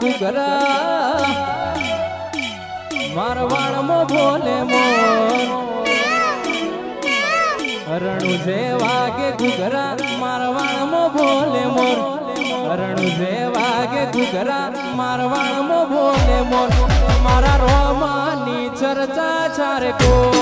ઘુઘરા મારવાણમો ભોલે મોર. હરણું જે વાગે ઘુઘરા મારવાણમો ભોલે મોર. હરણું જે વાગે ઘુઘરા મારવાણમો ભોલે મોર. મારા રોમાની ચર્ચા ચારે કોઈ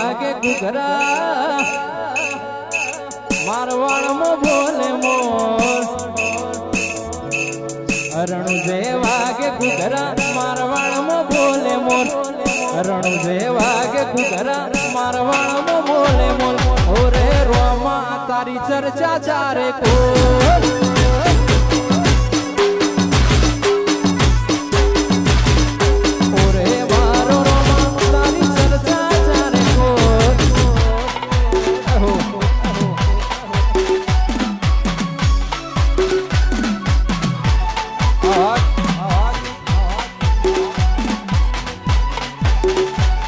વાગે ઘુઘરા. મારવાણમાં ભોલે મોર. રણુ જે વાગે ઘુઘરા મારવાણમાં ભોલે મોર. રણુ જે વાગે ઘુઘરા મારવાણમાં ભોલે મોર. ઓરે રોમા તારી ચર્ચા ચારે કો